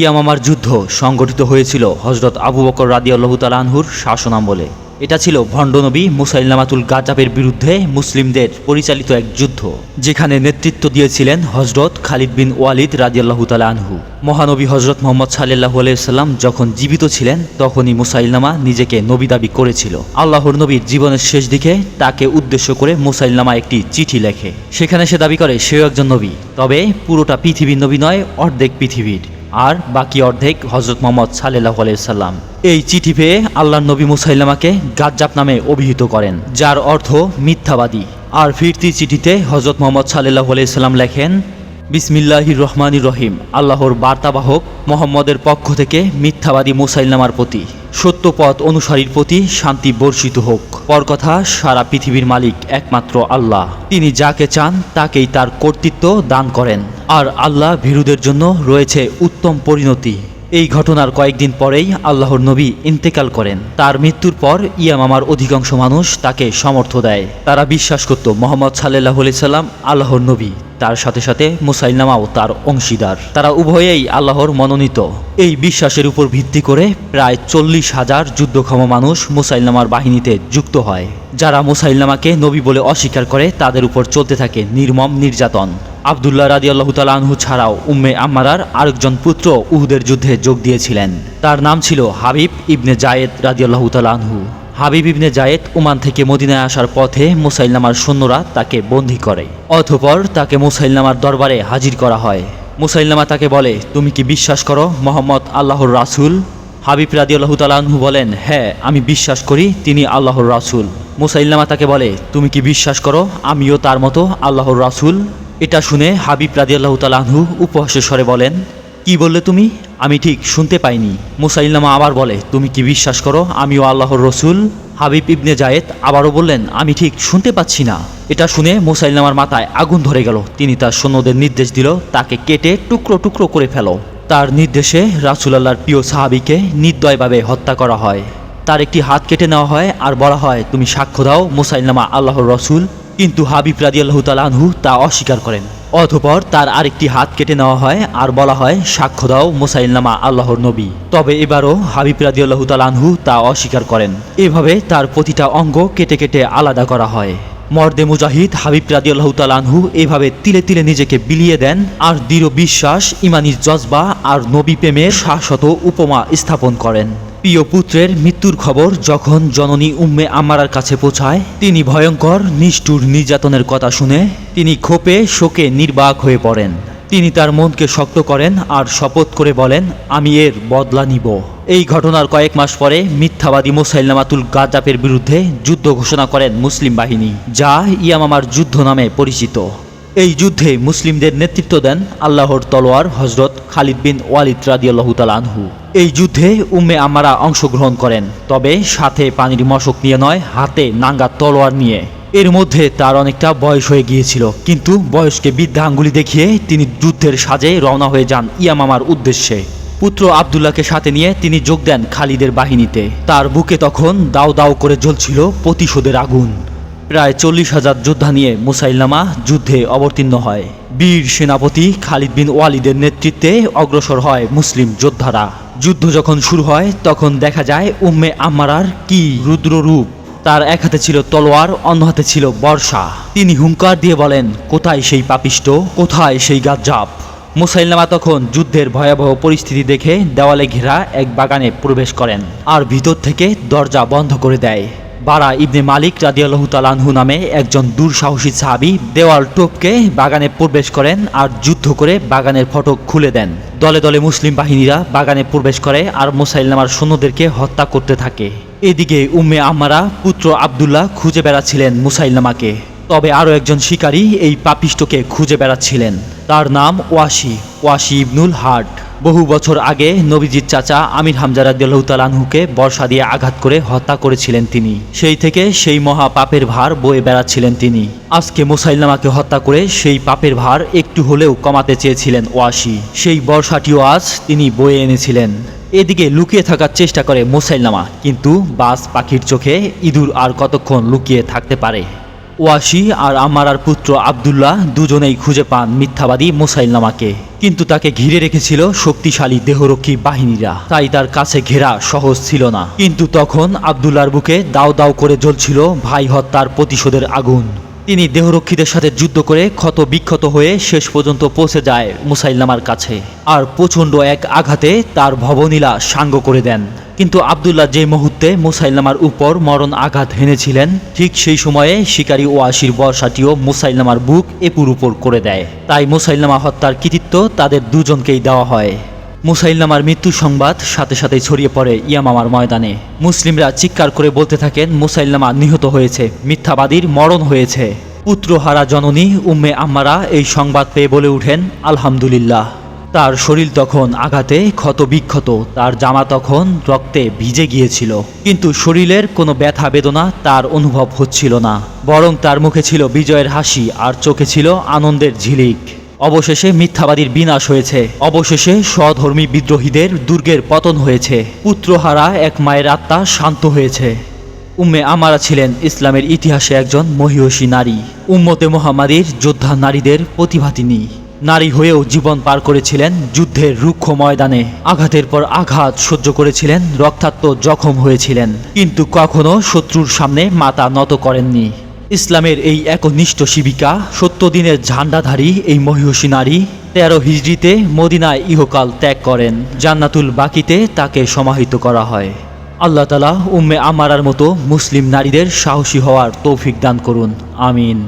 ইয়ামামার যুদ্ধ সংগঠিত হয়েছিল হজরত আবু বকর রাদিয়াল্লাহু তালানহুর শাসনামলে। এটা ছিল ভণ্ডনবী মুসাইল্লামাতুল গাজাবের বিরুদ্ধে মুসলিমদের পরিচালিত এক যুদ্ধ, যেখানে নেতৃত্ব দিয়েছিলেন হজরত খালিদ বিন ওয়ালিদ রাদিয়াল্লাহু তালানহু মহানবী হজরত মোহাম্মদ সাল্লাহ আলাইসাল্লাম যখন জীবিত ছিলেন, তখনই মুসাইল্লামা নিজেকে নবী দাবি করেছিল। আল্লাহর নবীর জীবনের শেষ দিকে তাকে উদ্দেশ্য করে মুসাইল্লামা একটি চিঠি লেখে। সেখানে সে দাবি করে, সেও একজন নবী, তবে পুরোটা পৃথিবীর নবী নয়, অর্ধেক পৃথিবীর। আর বাকি অর্ধেক হজরত মোহাম্মদ সাল্লাহ সাল্লাম এই চিঠি পেয়ে আল্লাহ নবী মুসাইলামাকে গাজ্জাব নামে অভিহিত করেন, যার অর্থ মিথ্যাবাদী। আর ফিরতি চিঠিতে হজরত মোহাম্মদ সাল্লাহ সাল্লাম লেখেন বিসমিল্লাহির রহমান রহিম। আল্লাহর বার্তাবাহক মোহাম্মদের পক্ষ থেকে মিথ্যাবাদী মুসাইল্লামার প্রতি সত্য পথ অনুসারীর প্রতি শান্তি বর্ষিত হোক। পর কথা সারা পৃথিবীর মালিক একমাত্র আল্লাহ। তিনি যাকে চান, তাকেই তার কর্তৃত্ব দান করেন। আর আল্লাহ ভীরুদের জন্য রয়েছে উত্তম পরিণতি। এই ঘটনার কয়েকদিন পরেই আল্লাহর নবী ইন্তেকাল করেন। তার মৃত্যুর পর ইয়ামামার অধিকাংশ মানুষ তাকে সমর্থ দেয়। তারা বিশ্বাস করত মোহাম্মদ সাল্লাহ সাল্লাম আল্লাহর নবী। তার সাথে সাথে মুসাইলনামাও তার অংশীদার। তারা উভয়েই আল্লাহর মনোনীত। এই বিশ্বাসের উপর ভিত্তি করে প্রায় চল্লিশ হাজার যুদ্ধক্ষম মানুষ মুসাইলনামার বাহিনীতে যুক্ত হয়। যারা মুসাইলনামাকে নবী বলে অস্বীকার করে, তাদের উপর চলতে থাকে নির্মম নির্যাতন। আবদুল্লাহ রাদি আল্লাহ আনহু ছাড়াও উম্মে আম্মারার আরেকজন পুত্র উহুদের যুদ্ধে যোগ দিয়েছিলেন। তার নাম ছিল হাবিব ইবনে জায়েদ রাদি আল্লাহ আনহু। হাবিব ইবনে জায়েদ উমান থেকে মদিনায় আসার পথে মুসাইলনামার সৈন্যরা তাকে বন্দী করে, অতঃপর তাকে মুসাইলনামার দরবারে হাজির করা হয়। মুসাইলনামা তাকে বলে, তুমি কি বিশ্বাস করো, মোহাম্মদ আল্লাহর রাসূল? হাবিব রাদি আল্লাহ তালাহু বলেন হ্যাঁ আমি বিশ্বাস করি, তিনি আল্লাহর রাসূল। মুসাইল্লামা তাকে বলে, তুমি কি বিশ্বাস করো, আমিও তার মতো আল্লাহর রাসূল? এটা শুনে হাবিব রাদি আল্লাহ তালাহু উপহাসের স্বরে বলেন, কি বললে তুমি? আমি ঠিক শুনতে পাইনি। মুসাইল্লামা আবার বলে, তুমি কি বিশ্বাস করো? আমিও আল্লাহর রসুল। হাবিব ইবনে জায়েদ আবারও বললেন, আমি ঠিক শুনতে পাচ্ছি না। এটা শুনে মুসাইল্লামার মাথায় আগুন ধরে গেল। তিনি তার সৈন্যদের নির্দেশ দিল, তাকে কেটে টুকরো টুকরো করে ফেলো। তার নির্দেশে রাসুলাল্লাহর প্রিয় সাহাবিকে নির্দয়ভাবে হত্যা করা হয়। তার একটি হাত কেটে নেওয়া হয় আর বলা হয়, তুমি সাক্ষ্য দাও মুসাইলনামা আল্লাহর রসুল। কিন্তু হাবিব রাজি আল্লাহ তালাহু তা অস্বীকার করেন। অতঃপর তার আরেকটি হাত কেটে নেওয়া হয় আর বলা হয়, সাক্ষ্য দাও মুসাইলনামা আল্লাহর নবী। তবে এবারও হাবিব রাজি আল্লাহ তালাহু তা অস্বীকার করেন। এভাবে তার প্রতিটা অঙ্গ কেটে কেটে আলাদা করা হয়। মর্দে মুজাহিদ হাবিব রাদি আল্লাহ তালানহু এভাবে তিলে তিলে নিজেকে বিলিয়ে দেন আর দৃঢ় বিশ্বাস, ইমানির জজবা আর নবী প্রেমের শাশ্বত উপমা স্থাপন করেন। প্রিয় পুত্রের মৃত্যুর খবর যখন জননী উম্মে আম্মারার কাছে পৌঁছায়, তিনি ভয়ঙ্কর, নিষ্ঠুর নির্যাতনের কথা শুনে তিনি ক্ষোপে শোকে নির্বাক হয়ে পড়েন। তিনি তার মনকে শক্ত করেন আর শপথ করে বলেন, আমি এর বদলা নিব। এই ঘটনার কয়েক মাস পরে মিথ্যাবাদী মুসাইলামাতুল গাজাপের বিরুদ্ধে যুদ্ধ ঘোষণা করেন মুসলিম বাহিনী, যা ইয়ামামার যুদ্ধ নামে পরিচিত। এই যুদ্ধে মুসলিমদের নেতৃত্ব দেন আল্লাহর তলোয়ার হজরত খালিদ বিন ওয়ালিদ রাদিয়াল্লাহু আনহু। এই যুদ্ধে উম্মে আমারা অংশগ্রহণ করেন, তবে সাথে পানির মশক নিয়ে নয়, হাতে নাঙ্গা তলোয়ার নিয়ে। এর মধ্যে তার অনেকটা বয়স হয়ে গিয়েছিল, কিন্তু বয়সকে বৃদ্ধা আঙ্গুলি দেখিয়ে তিনি যুদ্ধের সাজে রওনা হয়ে যান ইয়ামামার উদ্দেশ্যে। পুত্র আবদুল্লাহকে সাথে নিয়ে তিনি যোগ দেন খালিদের বাহিনীতে। তার বুকে তখন দাও দাও করে জ্বলছিল প্রতিশোধের আগুন। প্রায় চল্লিশ হাজার যোদ্ধা নিয়ে মুসাইল্লামা যুদ্ধে অবতীর্ণ হয়। বীর সেনাপতি খালিদ বিন ওয়ালিদের নেতৃত্বে অগ্রসর হয় মুসলিম যোদ্ধারা। যুদ্ধ যখন শুরু হয়, তখন দেখা যায় উম্মে আম্মারার কি রুদ্র রূপ। তার এক হাতে ছিল তলোয়ার, অন্য হাতে ছিল বর্ষা। তিনি হুঙ্কার দিয়ে বলেন, কোথায় সেই পাপিষ্ট? কোথায় সেই গাজ্জাব? মুসাইল্লামা তখন যুদ্ধের ভয়াবহ পরিস্থিতি দেখে দেওয়ালে ঘেরা এক বাগানে প্রবেশ করেন আর ভিতর থেকে দরজা বন্ধ করে দেয়। বারা ইবনে মালিক রাদিয়াল্লাহু তালানহু নামে একজন দুঃসাহসী সাহাবি দেওয়াল টোপকে বাগানে প্রবেশ করেন আর যুদ্ধ করে বাগানের ফটক খুলে দেন। দলে দলে মুসলিম বাহিনীরা বাগানে প্রবেশ করে আর মুসাইল্লামার সৈন্যদেরকে হত্যা করতে থাকে। এদিকে উম্মে আম্মারা পুত্র আবদুল্লাহ খুঁজে বেড়াচ্ছিলেন মুসাইল্লামাকে তবে আরও একজন শিকারী এই পাপিষ্টকে খুঁজে বেড়াচ্ছিলেন। তার নাম ওয়াশি ওয়াসি ইবনুল হার্ট বহু বছর আগে নবীজির চাচা আমির হামজা রাদিয়াল্লাহু বর্ষা দিয়ে আঘাত করে হত্যা করেছিলেন তিনি। সেই থেকে সেই মহা পাপের ভার বয়ে বেড়াচ্ছিলেন তিনি। আজকে মুসাইল্লামাকে হত্যা করে সেই পাপের ভার একটু হলেও কমাতে চেয়েছিলেন ওয়াসি। সেই বর্ষাটিও আজ তিনি বয়ে এনেছিলেন। এদিকে লুকিয়ে থাকার চেষ্টা করে মুসাইল্লামা কিন্তু বাস পাখির চোখে ইঁদুর আর কতক্ষণ লুকিয়ে থাকতে পারে? ওয়াসি আর আমার আর পুত্র আবদুল্লাহ দুজনেই খুঁজে পান মিথ্যাবাদী মোসাইল নামাকে কিন্তু তাকে ঘিরে রেখেছিল শক্তিশালী দেহরক্ষী বাহিনীরা। তাই তার কাছে ঘেরা সহজ ছিল না। কিন্তু তখন আবদুল্লার বুকে দাও দাও করে জ্বলছিল ভাই হত্যার প্রতিশোধের আগুন। তিনি দেহরক্ষীদের সাথে যুদ্ধ করে ক্ষত বিক্ষত হয়ে শেষ পর্যন্ত পৌঁছে যায় মুসাইল্লামার কাছে। আর প্রচণ্ড এক আঘাতে তার ভবনীলা সাঙ্গ করে দেন। কিন্তু আবদুল্লাহ যে মুহূর্তে মুসাইল্লামার উপর মরণ আঘাত হেনেছিলেন, ঠিক সেই সময়ে শিকারী ও আশির বর্ষাটিও মুসাইল্লামার বুক এপুর উপর করে দেয়। তাই মুসাইল্লামা হত্যার কৃতিত্ব তাদের দুজনকেই দেওয়া হয়। মুসাইল্লামার মৃত্যু সংবাদ সাথে সাথে ছড়িয়ে পড়ে ইয়ামামার ময়দানে। মুসলিমরা চিৎকার করে বলতে থাকেন মুসাইল্লামা নিহত হয়েছে, মিথ্যাবাদীর মরণ হয়েছে। পুত্রহারা জননী উম্মে আম্মারা এই সংবাদ পেয়ে বলে উঠেন, আলহামদুলিল্লাহ। তার শরীর তখন আঘাতে ক্ষত বিক্ষত তার জামা তখন রক্তে ভিজে গিয়েছিল। কিন্তু শরীরের কোনো ব্যথা বেদনা তার অনুভব হচ্ছিল না, বরং তার মুখে ছিল বিজয়ের হাসি আর চোখে ছিল আনন্দের ঝিলিক। অবশেষে মিথ্যাবাদীর বিনাশ হয়েছে। অবশেষে স্বধর্মী বিদ্রোহীদের দুর্গের পতন হয়েছে। পুত্রহারা এক মায়ের আত্মা শান্ত হয়েছে। উম্মে আমারা ছিলেন ইসলামের ইতিহাসে একজন মহিষী নারী। উম্মতে মোহাম্মাদির যোদ্ধা নারীদের প্রতিভাতিনী নারী হয়েও জীবন পার করেছিলেন যুদ্ধের রুক্ষ ময়দানে। আঘাতের পর আঘাত সহ্য করেছিলেন, রক্তাক্ত জখম হয়েছিলেন। কিন্তু কখনো শত্রুর সামনে মাথা নত করেননি। ইসলামের এই একনিষ্ঠ শিবিকা সত্য দিনের ঝান্ডাধারী এই মহিষী নারী তেরো হিজড়িতে মদিনায় ইহকাল ত্যাগ করেন। জান্নাতুল বাকিতে তাকে সমাহিত করা হয়। আল্লাহ তালা উম্মে আমারার মতো মুসলিম নারীদের সাহসী হওয়ার তৌফিক দান করুন। আমিন।